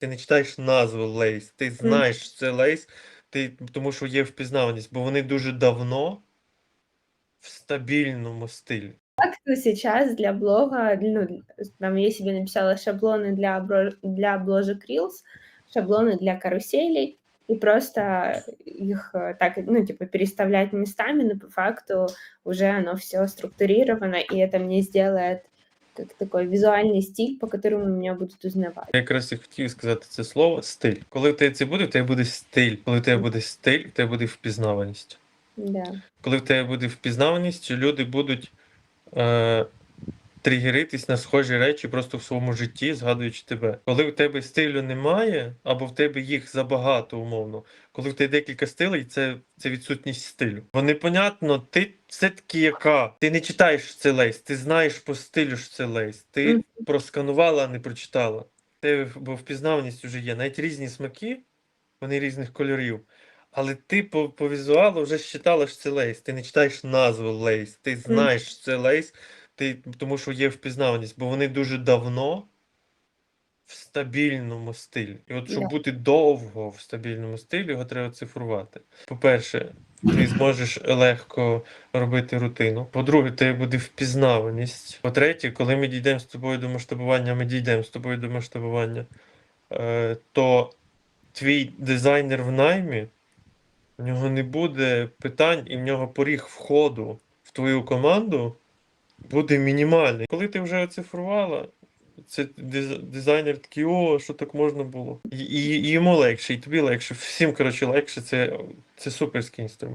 Ти не читаєш назву Лейс, ти знаєш, що це Лейс, ти, тому що є впізнаваність, бо вони дуже давно в стабільному стилі. Как-то сейчас для блога, ну, там я себе написала шаблоны для, бро- для обложек Reels, шаблоны для каруселей, и просто их э, так, ну, типа, переставлять местами, но по факту уже оно все структурировано, и это мне сделает как такой визуальный стиль, по которому меня будут узнавать. Я якраз і хотів сказати це слово стиль. Коли в тебе це буде, в тебе буде стиль. Коли в тебе буде стиль, в тебе буде впізнаваність. Да. Коли в тебе буде впізнаваність, люди будуть е, тригеритись на схожі речі просто в своєму житті, згадуючи тебе. Коли в тебе стилю немає, або в тебе їх забагато умовно, коли в тебе декілька стилей, це, це відсутність стилю. Бо непонятно, ти все-таки яка. Ти не читаєш що це лейс, ти знаєш по стилю, що це лейс. Ти Мгм. просканувала, а не прочитала. Те, бо впізнаваність вже є. Навіть різні смаки, вони різних кольорів. Але ти по, по візуалу вже считала, що це лейс. Ти не читаєш назву лейс, ти знаєш, що це лейс, ти, тому що є впізнаваність, бо вони дуже давно в стабільному стилі. І от щоб Да. бути довго в стабільному стилі, його треба цифрувати. По-перше, ти зможеш легко робити рутину. По-друге, тебе буде впізнаваність. По-третє, коли ми дійдемо з тобою до масштабування, ми дійдемо з тобою до масштабування, е, то твій дизайнер в наймі, в нього не буде питань, і в нього поріг входу в твою команду буде мінімальний. Коли ти вже оцифрувала, це диз- дизайнер такий, о, що так можна було. І, і йому легше, і тобі легше. Всім, коротше, легше. Це, це суперський інструмент.